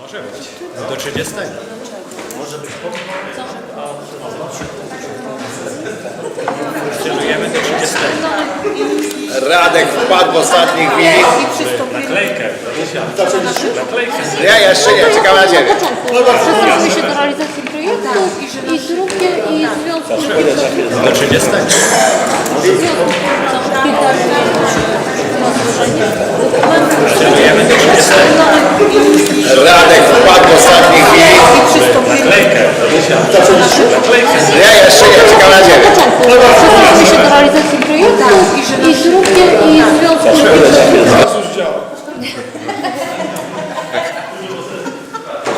Może być. Do 30. Funkcjonujemy do 30. Radek wpadł w ostatniej chwili. Naklejkę. Ja jeszcze nie, czekam na ciebie. Przystępuje się do realizacji projektu i drugie i związku Do 30. Funkcjonujemy do 30. Radek wpadł w ostatniej chwili. Naklejkę. Ja jeszcze nie, czekam na ciebie. Przystępuje się do realizacji projektu i drugie i w związku z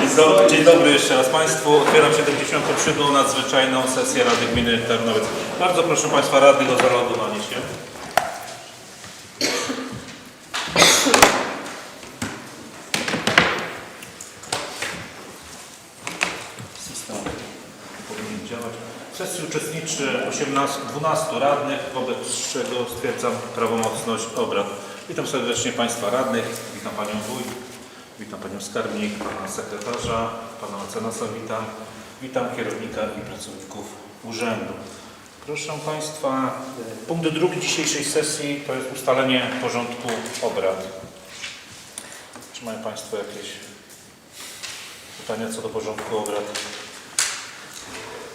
Dzień dobry, dzień dobry jeszcze raz Państwu. Otwieram 77. nadzwyczajną sesję Rady Gminy Tarnowiec. Bardzo proszę Państwa radnych o zameldowanie się. Sesji uczestniczy 18, 12 radnych, wobec czego stwierdzam prawomocność obrad. Witam serdecznie Państwa radnych, witam Panią Wójt, witam Panią Skarbnik, Pana Sekretarza, Pana Mecenasa witam, witam kierownika i pracowników Urzędu. Proszę Państwa, punkt drugi dzisiejszej sesji to jest ustalenie porządku obrad. Czy mają Państwo jakieś pytania co do porządku obrad?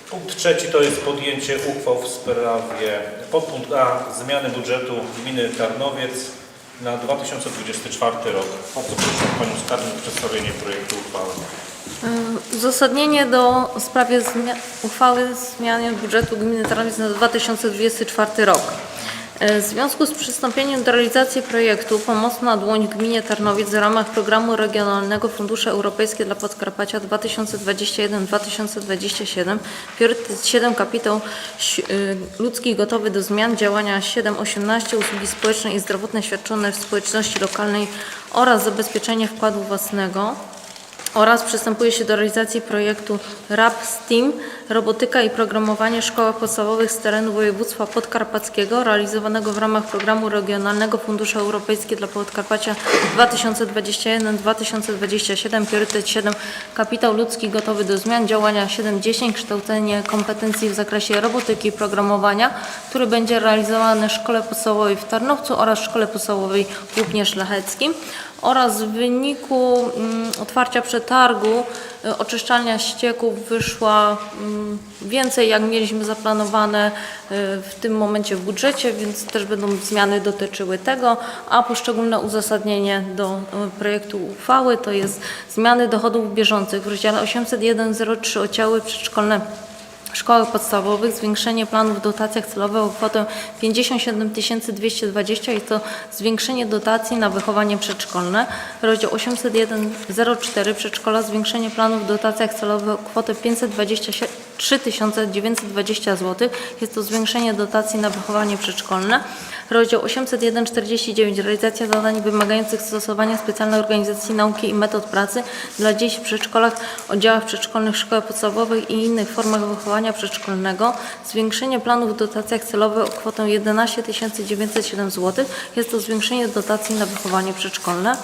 Punkt trzeci to jest podjęcie uchwał w sprawie podpunkt A zmiany budżetu gminy Tarnowiec na 2024 rok. Bardzo proszę Panią Skarbnik o przedstawienie projektu uchwały. Uzasadnienie do sprawie zmia- uchwały zmiany budżetu gminy Tarnowiec na 2024 rok. E, W związku z przystąpieniem do realizacji projektu Pomoc na dłoń gminie Tarnowiec w ramach programu regionalnego Fundusze Europejskie dla Podkarpacia 2021-2027 priorytet 7 kapitał y, ludzki gotowy do zmian działania 7.18 usługi społeczne i zdrowotne świadczone w społeczności lokalnej oraz zabezpieczenie wkładu własnego oraz przystępuje się do realizacji projektu RAP STEAM Robotyka i Programowanie w Szkołach Podstawowych z terenu województwa podkarpackiego realizowanego w ramach programu Regionalnego Funduszu Europejskiego dla Podkarpacia 2021-2027 priorytet 7 Kapitał ludzki gotowy do zmian działania 7.10 kształcenie kompetencji w zakresie robotyki i programowania, który będzie realizowany w Szkole Podstawowej w Tarnowcu oraz Szkole Podstawowej w Łupnie Szlacheckim oraz w wyniku mm, otwarcia przetargu y, oczyszczalnia ścieków wyszła mm, więcej jak mieliśmy zaplanowane y, w tym momencie w budżecie, więc też będą zmiany dotyczyły tego, a poszczególne uzasadnienie do y, projektu uchwały to jest zmiany dochodów bieżących w rozdziale 801.03 oddziały przedszkolne szkołach podstawowych zwiększenie planów w dotacjach celowych o kwotę 57 220 jest to zwiększenie dotacji na wychowanie przedszkolne. Rozdział 801.04 przedszkola zwiększenie planów w dotacjach celowych o kwotę 523 920 zł jest to zwiększenie dotacji na wychowanie przedszkolne. Rozdział 801.49 realizacja zadań wymagających stosowania specjalnej organizacji nauki i metod pracy dla dzieci w przedszkolach, oddziałach przedszkolnych, szkołach podstawowych i innych formach wychowania przedszkolnego. Zwiększenie planów w dotacjach celowych o kwotę 11 907 zł. Jest to zwiększenie dotacji na wychowanie przedszkolne.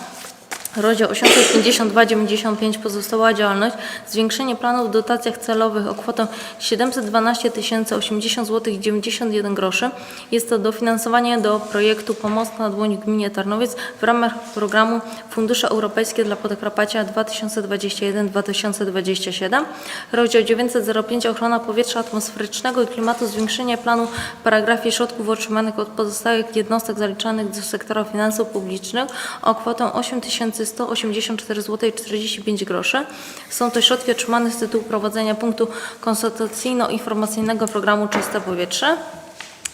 Rozdział 852,95 pozostała działalność. Zwiększenie planów w dotacjach celowych o kwotę 712 080 zł 91 groszy. Jest to dofinansowanie do projektu Pomoc na dłoń gminie Tarnowiec w ramach programu Fundusze Europejskie dla Podkarpacia 2021-2027. Rozdział 905 Ochrona powietrza atmosferycznego i klimatu. Zwiększenie planu w paragrafie środków otrzymanych od pozostałych jednostek zaliczanych do sektora finansów publicznych o kwotę 8184 zł 45 groszy. Są to środki otrzymane z tytułu prowadzenia punktu konsultacyjno-informacyjnego programu Czyste Powietrze.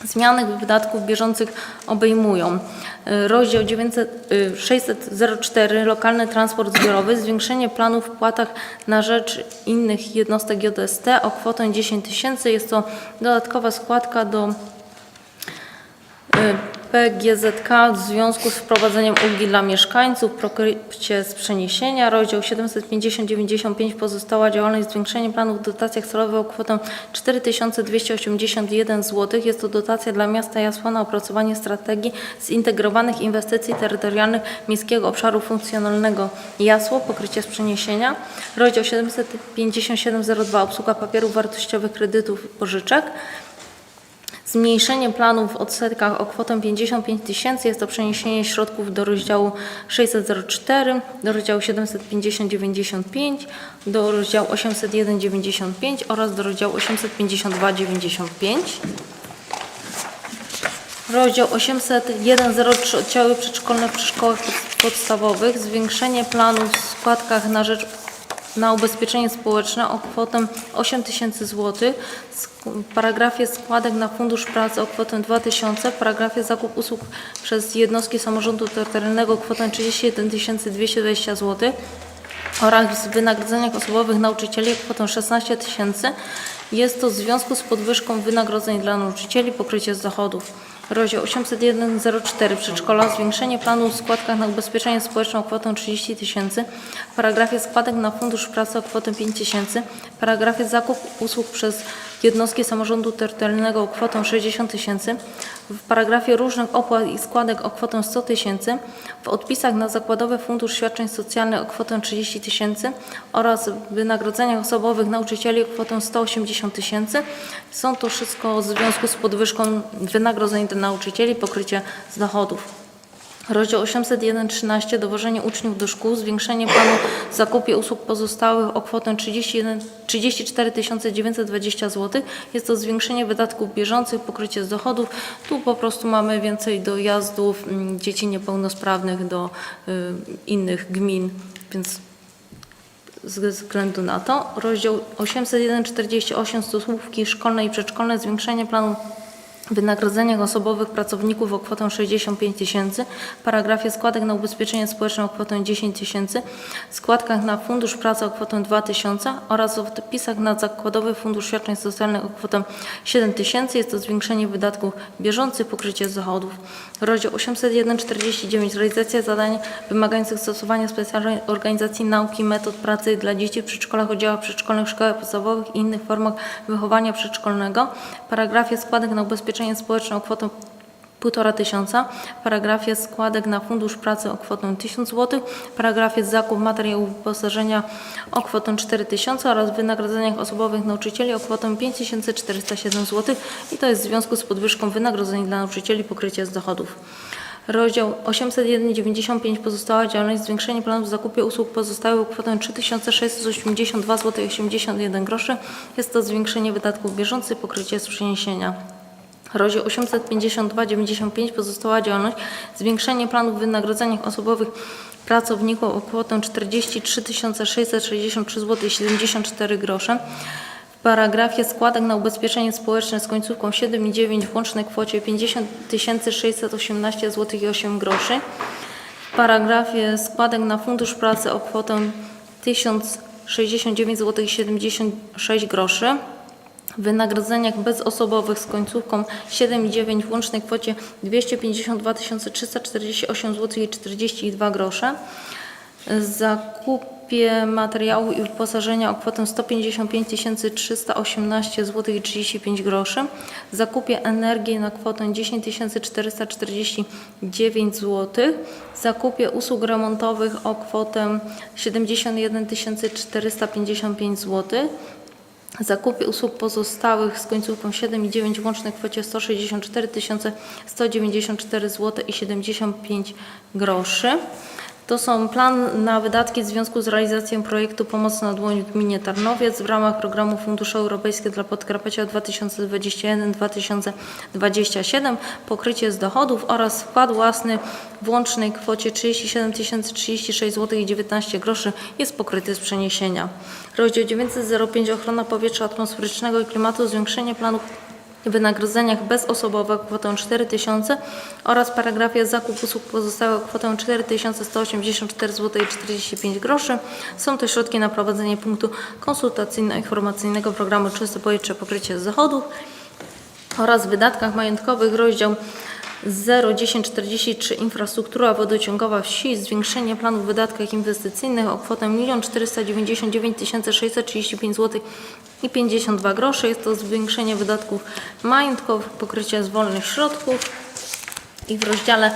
Zmiany wydatków bieżących obejmują y, rozdział 900, y, 600.04 Lokalny transport zbiorowy, zwiększenie planów w wpłatach na rzecz innych jednostek JST o kwotę 10 tysięcy. Jest to dodatkowa składka do y, PGZK w związku z wprowadzeniem ulgi dla mieszkańców, pokrycie z przeniesienia, rozdział 750-95 pozostała działalność zwiększenie planów w dotacjach celowych o kwotę 4281 zł. Jest to dotacja dla miasta Jasła na opracowanie strategii zintegrowanych inwestycji terytorialnych Miejskiego Obszaru Funkcjonalnego Jasło, pokrycie z przeniesienia, rozdział 75702 obsługa papierów wartościowych kredytów pożyczek. Zmniejszenie planów w odsetkach o kwotę 55 tysięcy jest to przeniesienie środków do rozdziału 604, do rozdziału 750-95, do rozdziału 801-95 oraz do rozdziału 852-95. Rozdział 801.03 Oddziały przedszkolne w szkołach podstawowych. Zwiększenie planów w składkach na rzecz na ubezpieczenie społeczne o kwotę 8 tysięcy złotych. W paragrafie składek na Fundusz Pracy o kwotę 2 tysiące. W paragrafie zakup usług przez jednostki samorządu terytorialnego kwotę 31 220 zł oraz w wynagrodzeniach osobowych nauczycieli kwotę 16 tysięcy. Jest to w związku z podwyżką wynagrodzeń dla nauczycieli, pokrycie z dochodów. Rozdział 801.04 Przedszkola. Zwiększenie planu w składkach na ubezpieczenie społeczne o kwotę 30 tysięcy. W paragrafie składek na Fundusz Pracy o kwotę 5 tysięcy. W paragrafie zakup usług przez jednostki samorządu terytorialnego o kwotę 60 tysięcy. W paragrafie różnych opłat i składek o kwotę 100 tysięcy. W odpisach na Zakładowy Fundusz Świadczeń Socjalnych o kwotę 30 tysięcy oraz w wynagrodzeniach osobowych nauczycieli o kwotę 180 tysięcy. Są to wszystko w związku z podwyżką wynagrodzeń dla nauczycieli, pokrycie z dochodów. Rozdział 801.13 Dowożenie uczniów do szkół, zwiększenie planu zakupie usług pozostałych o kwotę 31, 34 920 zł. Jest to zwiększenie wydatków bieżących, pokrycie z dochodów. Tu po prostu mamy więcej dojazdów mm, dzieci niepełnosprawnych do y, innych gmin, więc ze względu na to. Rozdział 801.48 Stosunki szkolne i przedszkolne, zwiększenie planu wynagrodzeniach osobowych pracowników o kwotę 65 tysięcy, paragrafie składek na ubezpieczenie społeczne o kwotę 10 tysięcy, składkach na Fundusz Pracy o kwotę 2 tysiące oraz w wpisach na Zakładowy Fundusz Świadczeń Socjalnych o kwotę 7 tysięcy. Jest to zwiększenie wydatków bieżących, pokrycie dochodów. Rozdział 801.49 Realizacja zadań wymagających stosowania specjalnej organizacji nauki, metod pracy dla dzieci w przedszkolach, oddziałach przedszkolnych, szkołach podstawowych i innych formach wychowania przedszkolnego. Paragrafie składek na ubezpieczenie społeczne o kwotę 1,5 tysiąca, w paragrafie składek na Fundusz Pracy o kwotę 1000 zł, w paragrafie zakup materiałów wyposażenia o kwotę 4 tysiące oraz w wynagrodzeniach osobowych nauczycieli o kwotę 5407 zł i to jest w związku z podwyżką wynagrodzeń dla nauczycieli pokrycie z dochodów. Rozdział 801.95 Pozostała działalność zwiększenie planów w zakupie usług pozostałych kwotę 3682 zł 81 groszy. Jest to zwiększenie wydatków bieżących, pokrycie z przeniesienia. Rozdział 852.95 Pozostała działalność zwiększenie planów w wynagrodzeniach osobowych pracowników o kwotę 43 663 zł 74 grosze. W paragrafie składek na ubezpieczenie społeczne z końcówką 7 i 9 w łącznej kwocie 50 618 zł i 8 groszy. W paragrafie składek na Fundusz Pracy o kwotę 1069 zł i 76 groszy. Wynagrodzeniach bezosobowych z końcówką 7 i 9 w łącznej kwocie 252 348 zł i 42 grosze. Zakupie materiału i wyposażenia o kwotę 155 318 zł i 35 groszy. Zakupie energii na kwotę 10 449 zł. Zakupie usług remontowych o kwotę 71 455 zł. Zakupie usług pozostałych z końcówką 7 i 9 w łącznej kwocie 164 194 zł i 75 groszy. To są plan na wydatki w związku z realizacją projektu Pomoc na dłoń w gminie Tarnowiec w ramach programu Fundusze Europejskie dla Podkarpacia 2021-2027, pokrycie z dochodów oraz wkład własny w łącznej kwocie 37 036 zł i 19 groszy jest pokryty z przeniesienia. Rozdział 905 Ochrona powietrza atmosferycznego i klimatu, zwiększenie planów w wynagrodzeniach bezosobowych kwotę 4 tysiące oraz w paragrafie zakup usług pozostałych kwotę 4 184 zł i 45 groszy. Są to środki na prowadzenie punktu konsultacyjno-informacyjnego programu Czyste Powietrze Pokrycie z Dochodów oraz wydatkach majątkowych rozdział 01043 Infrastruktura wodociągowa wsi, zwiększenie planu w wydatkach inwestycyjnych o kwotę 1 499 635 zł i 52 grosze. Jest to zwiększenie wydatków majątkowych, pokrycie z wolnych środków i w rozdziale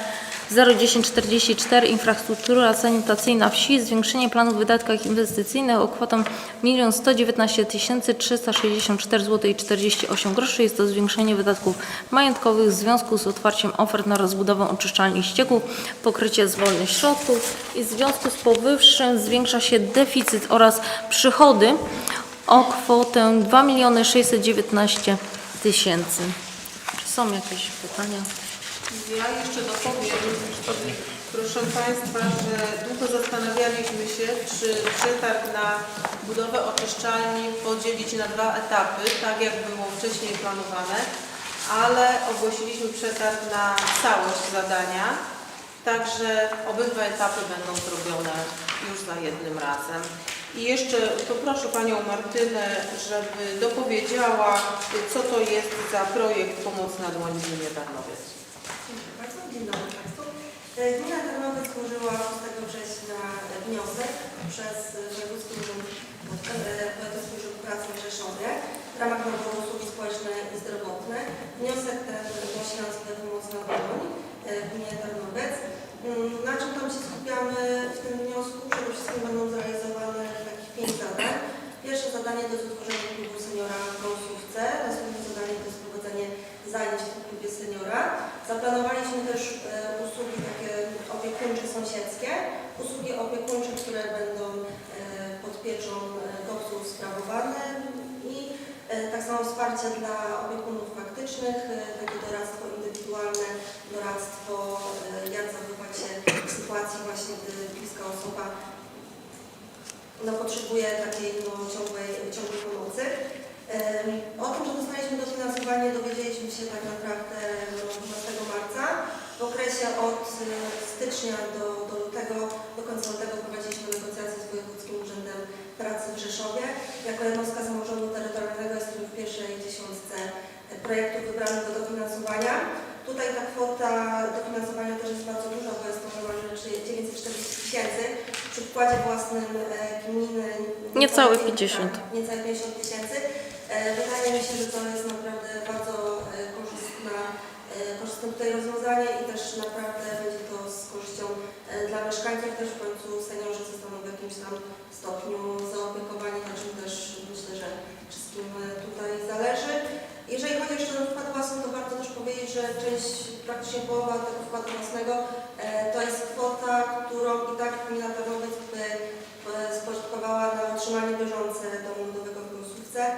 01044 Infrastruktura sanitacyjna wsi zwiększenie planu w wydatkach inwestycyjnych o kwotę 1 119 364 zł i 48 groszy. Jest to zwiększenie wydatków majątkowych w związku z otwarciem ofert na rozbudowę oczyszczalni ścieków, pokrycie z wolnych środków i w związku z powyższym zwiększa się deficyt oraz przychody o kwotę 2 619 tysięcy. Czy są jakieś pytania? Ja jeszcze dopowiem, proszę Państwa, że długo zastanawialiśmy się, czy przetarg na budowę oczyszczalni podzielić na dwa etapy, tak jak było wcześniej planowane, ale ogłosiliśmy przetarg na całość zadania, także obydwa etapy będą zrobione już za jednym razem. I jeszcze poproszę Panią Martynę, żeby dopowiedziała, co to jest za projekt Pomoc na dłoń w gminie. Dziękuję bardzo. Dzień dobry Państwu. Gmina Tarnowiec złożyła 6 września wniosek przez Wojewódzki Urząd e, Wojewódzki Urząd Pracy Rzeszowie w ramach naboru usługi społeczne i zdrowotne. Wniosek ten nosi nazwę Pomoc na dłoń e, w gminie Tarnowiec. Mm, Na czym tam się skupiamy w tym wniosku? Przede wszystkim będą zrealizowane takich pięć zadań. Pierwsze zadanie to jest utworzenie klubu seniora w Brąsówce. Następne zadanie to jest prowadzenie zajęć w klubie seniora. Zaplanowaliśmy też e, usługi takie opiekuńcze sąsiedzkie, usługi opiekuńcze, które będą e, pod pieczą e, GOPS-ów sprawowane i e, tak samo wsparcie dla opiekunów faktycznych, e, takie doradztwo indywidualne, doradztwo e, jak zachowywać się w sytuacji właśnie, gdy bliska osoba no, potrzebuje takiej no, ciągłej, ciągłej pomocy. O tym, że dostaliśmy dofinansowanie dowiedzieliśmy się tak naprawdę no, 12 marca. W okresie od e, stycznia do, do lutego, do końca lutego prowadziliśmy negocjacje z Wojewódzkim Urzędem Pracy w Rzeszowie. Jako jednostka samorządu terytorialnego jesteśmy w pierwszej dziesiątce e, projektów wybranych do dofinansowania. Tutaj ta kwota dofinansowania też jest bardzo duża, bo jest to niemalże 940 tysięcy. Przy wkładzie własnym e, gminy Niecałe tak, 50. niecałe 50 tysięcy. Wydaje mi się, że to jest naprawdę bardzo e, korzystna, e, korzystne tutaj rozwiązanie i też naprawdę będzie to z korzyścią e, dla mieszkańców. Też w końcu seniorzy zostaną w jakimś tam stopniu zaopiekowani, czym też myślę, że wszystkim tutaj zależy. Jeżeli chodzi jeszcze o wkład własny, to warto też powiedzieć, że część, praktycznie połowa tego wkładu własnego to jest kwota, którą i tak gmina Tarnowiec spożytkowała na utrzymanie bieżące domu nowego w Grosówce, e,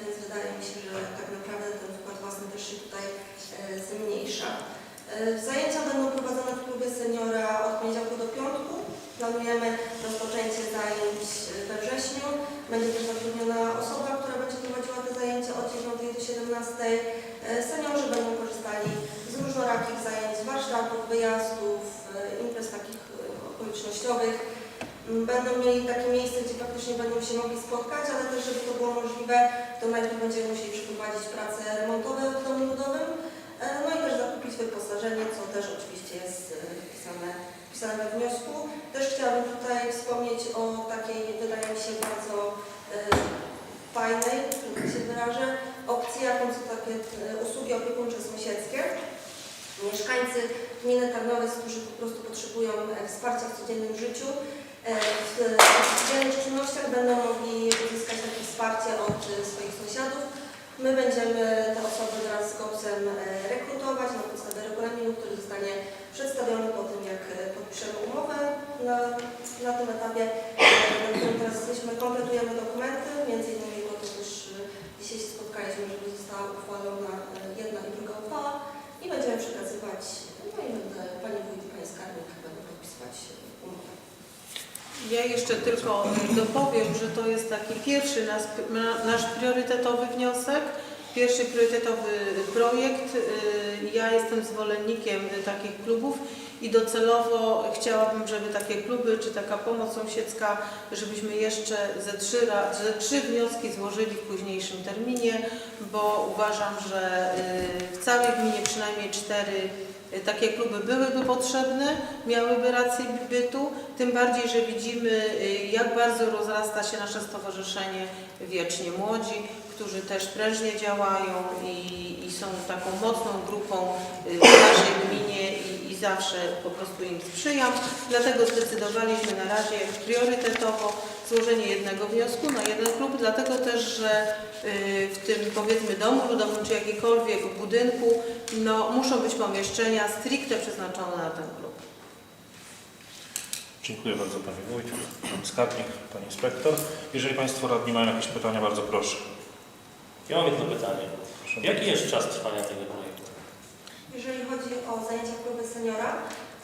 więc wydaje mi się, że tak naprawdę ten wkład własny też się tutaj e, zmniejsza. E, Zajęcia będą prowadzone w klubie seniora od poniedziałku do piątku. Planujemy rozpoczęcie zajęć we wrześniu. Będzie też zatrudniona osoba, która będzie prowadziła te zajęcia od 9 do 17. E, Seniorzy będą korzystali z różnorakich zajęć, warsztatów, wyjazdów, e, imprez takich e, okolicznościowych. Będą mieli takie miejsce, gdzie faktycznie będą się mogli spotkać, ale też, żeby to było możliwe, to najpierw będziemy musieli przeprowadzić prace remontowe w domu ludowym, e, no i też zakupić wyposażenie, co też oczywiście jest e, wpisane, wpisane we wniosku. Też chciałabym tutaj wspomnieć o takiej, wydaje mi się, bardzo e, fajnej, tak się wyrażę, opcji, jaką są takie usługi opiekuńcze sąsiedzkie. Mieszkańcy gminy Tarnowiec, którzy po prostu potrzebują wsparcia w codziennym życiu, w w codziennych czynnościach będą mogli uzyskać takie wsparcie od e, swoich sąsiadów. My będziemy te osoby wraz z GOPS-em e, rekrutować na podstawie regulaminu, który zostanie przedstawiony po tym, jak e, podpiszemy umowę na, na tym etapie, e, na którym teraz jesteśmy, kompletujemy dokumenty, między innymi po to też e, dzisiaj się spotkaliśmy, żeby została uchwalona e, jedna i druga uchwała i będziemy przekazywać, no i będę, Pani Wójt i Pani Skarbnik będą podpisywać e, umowę. Ja jeszcze tylko dopowiem, że to jest taki pierwszy nas, na- nasz priorytetowy wniosek, pierwszy priorytetowy projekt. Y, Ja jestem zwolennikiem takich klubów i docelowo chciałabym, żeby takie kluby czy taka pomoc sąsiedzka, żebyśmy jeszcze ze trzy, ze trzy wnioski złożyli w późniejszym terminie, bo uważam, że y, w całej gminie przynajmniej cztery y, takie kluby byłyby potrzebne, miałyby rację bytu, tym bardziej, że widzimy, y, jak bardzo rozrasta się nasze stowarzyszenie Wiecznie Młodzi, którzy też prężnie działają i, i są taką mocną grupą y, w naszej gminie i, zawsze po prostu im sprzyjam. Dlatego zdecydowaliśmy na razie priorytetowo złożenie jednego wniosku na jeden klub, dlatego też, że y, w tym powiedzmy domu ludowym czy jakikolwiek budynku no, muszą być pomieszczenia stricte przeznaczone na ten klub. Dziękuję bardzo Pani Wójt, Pan Skarbnik, Pani Inspektor. Jeżeli Państwo radni mają jakieś pytania, bardzo proszę. Ja mam jedno pytanie. Jaki jest czas trwania tego projektu? Jeżeli chodzi seniora,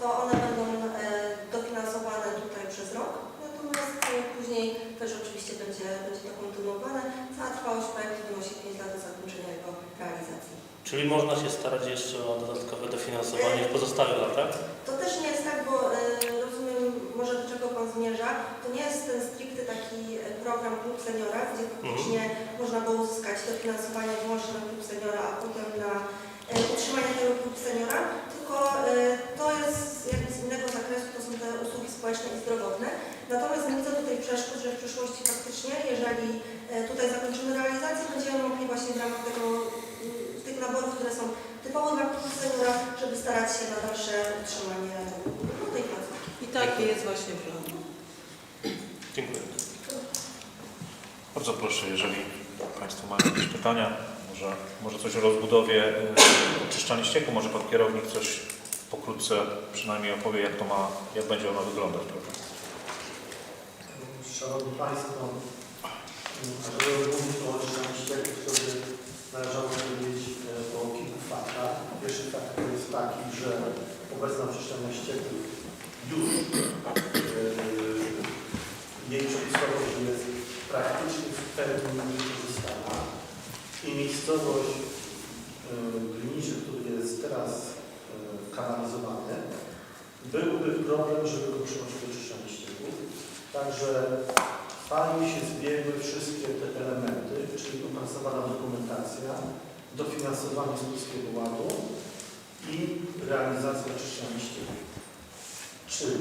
to one będą e, dofinansowane tutaj przez rok, natomiast e, później też oczywiście będzie, będzie to kontynuowane. Cała trwałość projektu wynosi 5 lat do zakończenia jego realizacji. Czyli można się starać jeszcze o dodatkowe dofinansowanie w pozostałych latach? To też nie jest tak, bo e, rozumiem może do czego Pan zmierza. To nie jest ten stricte taki program Klub Seniora, gdzie faktycznie można było uzyskać dofinansowanie wyłącznie na Klub Seniora, a potem na e, utrzymanie tego Klub Seniora, tylko e, to jest jakby z innego zakresu, to są te usługi społeczne i zdrowotne. Natomiast nie widzę tutaj przeszkód, że w przyszłości faktycznie, jeżeli e, tutaj zakończymy realizację, będziemy mogli właśnie w ramach tego, m, tych naborów, które są typowo dla Klubu Seniora, żeby starać się na dalsze utrzymanie no, tej placówki. I taki jest właśnie plan. Dziękuję. Bardzo proszę, jeżeli Państwo mają jakieś pytania, może, może coś o rozbudowie y, oczyszczalni ścieku, może Pan Kierownik coś pokrótce przynajmniej opowie, jak to ma, jak będzie ona wyglądać. Szanowni Państwo, żeby mówić o to by należało powiedzieć e, o kilku faktach. Pierwszy fakt to jest taki, że obecna oczyszczalnia ścieków już jej przepustowość jest praktycznie w pełni i miejscowość e, Gliniczy, który jest teraz e, kanalizowany, byłby problem, żeby go przyłączyć do ścieków. Także fajnie się zbiegły wszystkie te elementy, czyli opracowana dokumentacja, dofinansowanie z Polskiego Ładu i realizacja oczyszczania ścieków. Czyli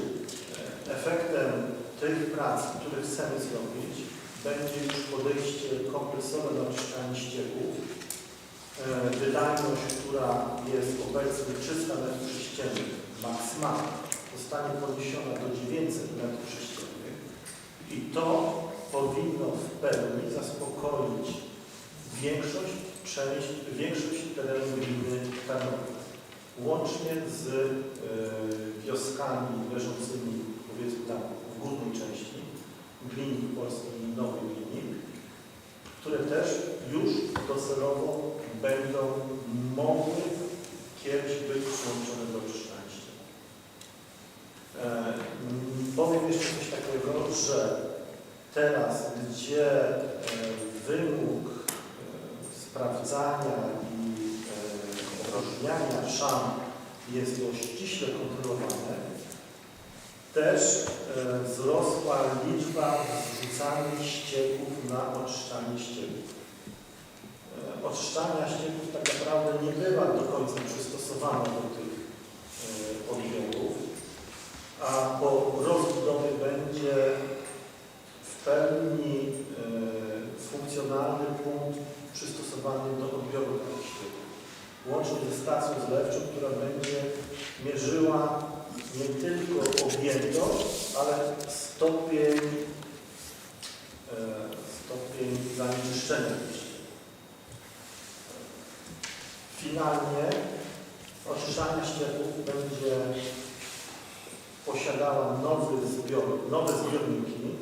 e, efektem tych prac, które chcemy zrobić, będzie już podejście kompleksowe do oczyszczania ścieków. E, Wydajność, która jest obecnie 300 m3 maksymalnie, zostanie podniesiona do 900 m3 i to powinno w pełni zaspokoić większość część, większość terenu gminy Tarnowa. Łącznie z e, wioskami leżącymi powiedzmy tam w górnej części Glinik Polskiej i Nowy Glinik, które też już docelowo będą mogły kiedyś być przyłączone do ścieków. E, Powiem jeszcze coś takiego, że teraz, gdzie e, wymóg e, sprawdzania i e, odróżniania szam jest dość ściśle kontrolowany, też e, wzrosła liczba zrzucanych ścieków na oczyszczanie ścieków. E, Oczyszczania ścieków tak naprawdę nie bywa do końca przystosowana do tych e, odbiorów a po rozbudowie będzie w pełni funkcjonalny punkt przystosowany do odbioru takich ścieków. Łącznie ze stacją zlewczą, która będzie mierzyła nie tylko objętość, ale stopień, e, stopień zanieczyszczenia. Finalnie oczyszczanie ścieków będzie posiadała nowy nowe zbiorniki,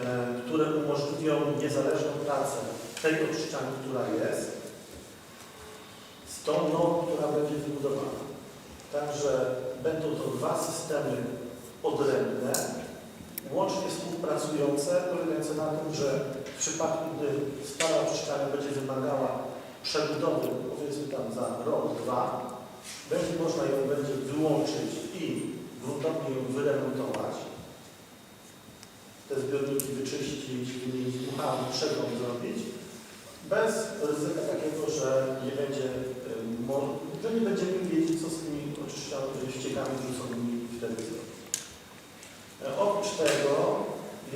e, które umożliwią niezależną pracę tej oczyszczalni, która jest, z tą nową, która będzie wybudowana. Także będą to dwa systemy odrębne, łącznie współpracujące, polegające na tym, że w przypadku, gdy stara oczyszczalnia będzie wymagała przebudowy, powiedzmy tam za rok, dwa, będzie można ją będzie wyłączyć i gruntownie ją wyremontować, te zbiorniki wyczyścić, wymienić dmuchami, przegląd zrobić, bez ryzyka takiego, że nie będzie że nie będziemy wiedzieć, co z tymi oczyszczalnymi ściekami wrzuconymi wtedy zrobić. E, Oprócz tego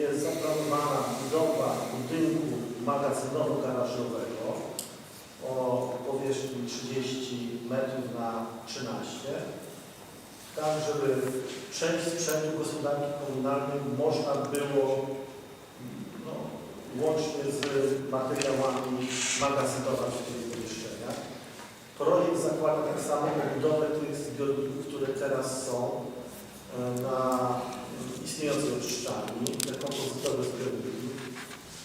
jest zaplanowana budowa budynku magazynowo-garażowego o powierzchni 30 metrów na 13, tak żeby część sprzętu gospodarki komunalnej można było no, łącznie z materiałami magazynować w pomieszczeniach. Projekt zakłada tak samo budowę tych zbiorników, które teraz są e, na istniejącej oczyszczalni, te kompozytowe zbiorniki.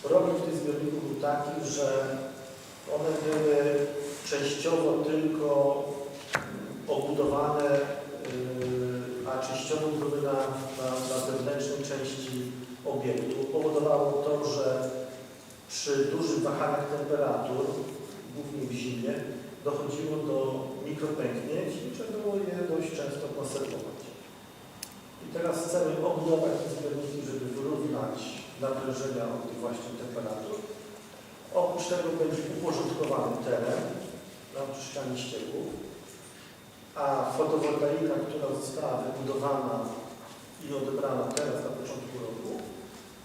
Problem tych zbiorników był taki, że one były częściowo tylko obudowane, yy, a częściowo były na, na, na zewnętrznej części obiektu. Powodowało to, że przy dużych wahaniach temperatur, głównie w zimie, dochodziło do mikropęknięć i trzeba było je dość często konserwować. I teraz chcemy obudować te zbiorniki, żeby wyrównać naprężenia od tych właśnie temperatur. Oprócz tego będzie uporządkowany teren na oczyszczanie ścieków, a fotowoltaika, która została wybudowana i odebrana teraz na początku roku,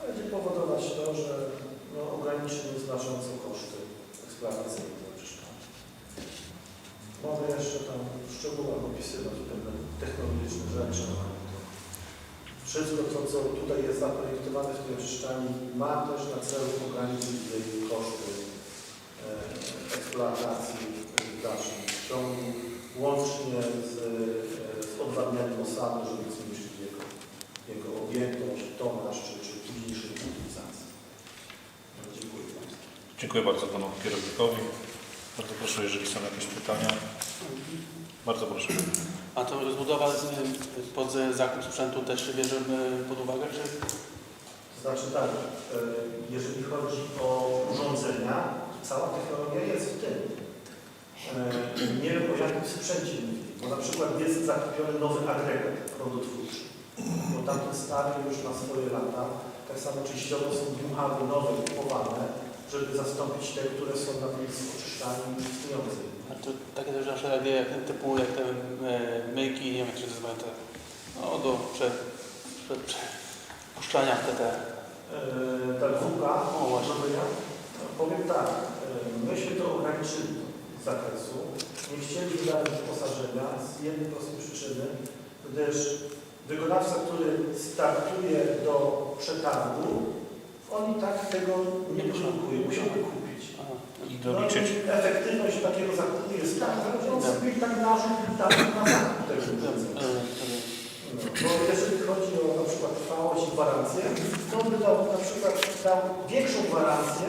będzie powodować to, że no, ograniczymy znacząco koszty eksploatacyjne. Mogę jeszcze tam w szczegółach opisywać pewne technologiczne rzeczy, to wszystko to, co tutaj jest zaprojektowane w tej oczyszczalni, ma też na celu ograniczyć jej koszty e, eksploatacji w dalszym ciągu, łącznie z, e, z odwadnianiem osady, żeby zmniejszyć jego, jego objętość, tonaż czy, czy późniejszej utylizacji. No, Dziękuję Państwu. Dziękuję bardzo panu kierownikowi. Bardzo proszę, jeżeli są jakieś pytania. Bardzo proszę. A to rozbudowa z, pod zakup sprzętu też bierzemy pod uwagę, czy To znaczy tak, e, jeżeli chodzi o urządzenia, to cała technologia jest w tym. Nie wiem o jakim sprzęcie mówię, bo na przykład jest zakupiony nowy agregat prądotwórczy, bo tamten stary już ma swoje lata, tak samo częściowo są dmuchawy nowe kupowane, żeby zastąpić te, które są na tej oczyszczalni istniejącej. a to takie też nasze jak, typu jak te e, myjki, nie wiem jak się nazywają te, no do prze, prze, prze, puszczania te, te. Eee, ta dwójka, O, właśnie. robienia, powiem tak, eee, myśmy to ograniczyli z zakresu, nie chcieli wydać wyposażenia z jednej prostej przyczyny, gdyż wykonawca, który startuje do przetargu, on i tak tego nie produkuje, musiałby kupić. I doliczyć. No, i efektywność takiego zakupu jest taka, że on sobie i tak narzucił tak na zakup tego urządzenia. E, No, Bo jeżeli chodzi o na przykład trwałość i gwarancję, to on by dał na przykład dał większą gwarancję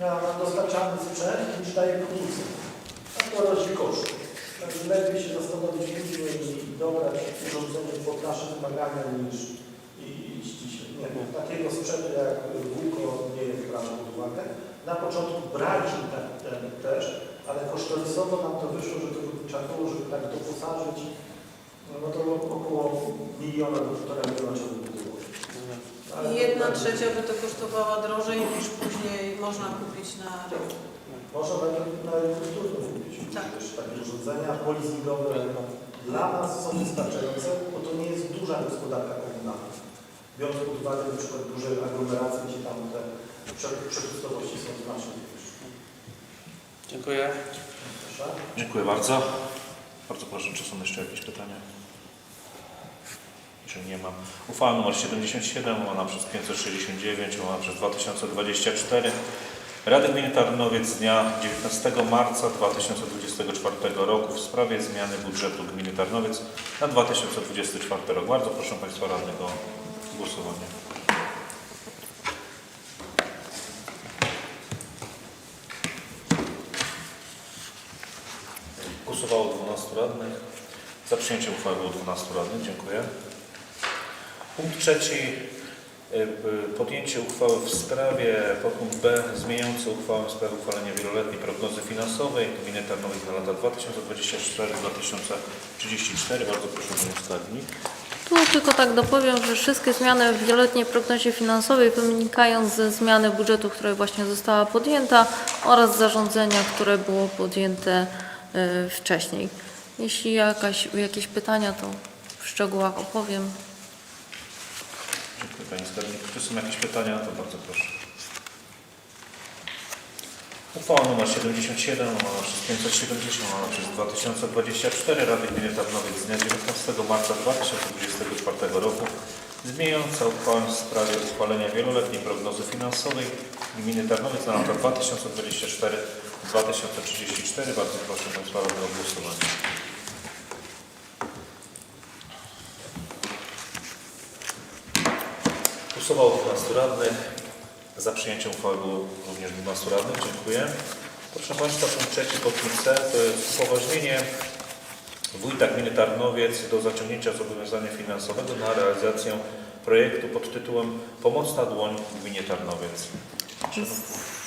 na, dostarczany sprzęt niż daje producent. A to rodzi koszty. Także lepiej się zastanowić i dobrać urządzenie pod nasze wymagania niż i, i ściśle. Nie, takiego sprzętu jak włóko nie jest brane pod uwagę. Na początku braliśmy ten, ten też, ale kosztorysowo nam to wyszło, że to trzeba było, żeby tak doposażyć no to około miliona do półtora miliona by było. Ale jedna tak, trzecia by to kosztowała drożej niż później można kupić na rynku. Można nawet na rynku trudno kupić Tak. też takie urządzenia polizingowe dla nas są wystarczające, bo to nie jest duża gospodarka komunalna. Biorąc pod uwagę na przykład duże aglomeracje, gdzie tam te prze- przepustowości są znacznie wyższe. Dziękuję. Proszę. Dziękuję bardzo. Bardzo proszę, czy są jeszcze jakieś pytania? Nie ma. Uchwała nr 77, łamana przez 569, łamana przez 2024 Rady Gminy Tarnowiec z dnia 19 marca 2024 roku w sprawie zmiany budżetu Gminy Tarnowiec na 2024 rok. Bardzo proszę Państwa radnych o głosowanie. Głosowało 12 radnych. Za przyjęciem uchwały było 12 radnych. Dziękuję. Punkt trzeci. y, y, Podjęcie uchwały w sprawie, podpunkt B, zmieniający uchwałę w sprawie uchwalenia wieloletniej prognozy finansowej Gminy Tarnowiec na lata 2024-2034. Bardzo proszę Panią Skarbnik. Tu tylko tak dopowiem, że wszystkie zmiany w wieloletniej prognozie finansowej wynikają ze zmiany budżetu, która właśnie została podjęta oraz zarządzenia, które było podjęte y, wcześniej. Jeśli jakaś, jakieś pytania, to w szczegółach opowiem. Dziękuję Pani Skarbnik. Czy są jakieś pytania? To bardzo proszę. Uchwała nr 77, łamana przez 570, łamana przez 2024 Rady Gminy Tarnowiec z dnia 19 marca 2024 roku zmieniająca uchwałę w sprawie uchwalenia wieloletniej prognozy finansowej Gminy Tarnowiec na lata 2024-2034. Bardzo proszę Państwa Radę o głosowanie. Głosowało 12 radnych. Za przyjęciem uchwały również 12 radnych. Dziękuję. Proszę Państwa, punkt trzeci podpunkt C to jest upoważnienie wójta gminy Tarnowiec do zaciągnięcia zobowiązania finansowego na realizację projektu pod tytułem Pomocna dłoń gminie Tarnowiec.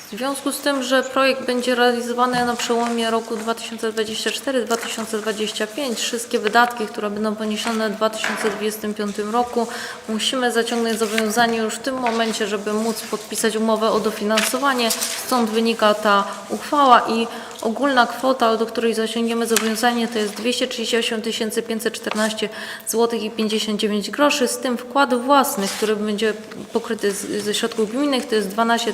W związku z tym, że projekt będzie realizowany na przełomie roku 2024-2025, wszystkie wydatki, które będą poniesione w 2025 roku, musimy zaciągnąć zobowiązanie już w tym momencie, żeby móc podpisać umowę o dofinansowanie. Stąd wynika ta uchwała i ogólna kwota, do której zaciągniemy zobowiązanie, to jest 238 514 zł i 59 groszy, z tym wkład własny, który będzie pokryty ze środków gminnych, to jest 12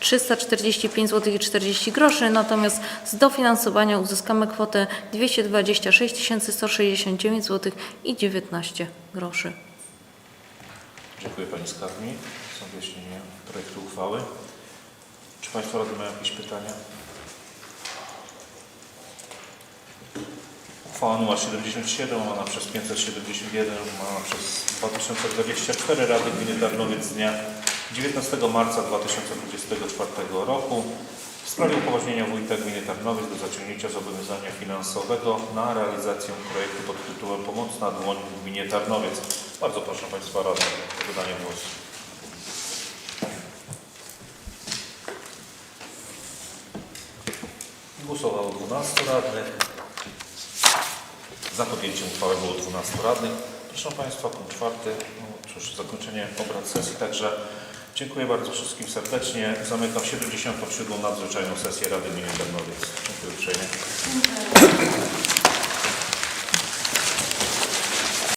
345 zł i 40 groszy, natomiast z dofinansowania uzyskamy kwotę 226 169 zł i 19 groszy. Dziękuję Pani Skarbnik za wyjaśnienie projektu uchwały. Czy Państwo radni mają jakieś pytania? Uchwała nr 77, łamana przez 571, łamana przez 2024 Rady Gminy Tarnowiec z dnia 19 marca 2024 roku w sprawie upoważnienia wójta gminy Tarnowiec do zaciągnięcia zobowiązania finansowego na realizację projektu pod tytułem Pomocna dłoń w gminie Tarnowiec. Bardzo proszę Państwa radnych o wydanie głosu. Głosowało 12 radnych. Za podjęciem uchwały było 12 radnych. Proszę Państwa, punkt czwarty, no, cóż, zakończenie obrad sesji, także dziękuję bardzo wszystkim serdecznie. Zamykam 77. nadzwyczajną sesję Rady Gminy Tarnowiec. Dziękuję uprzejmie.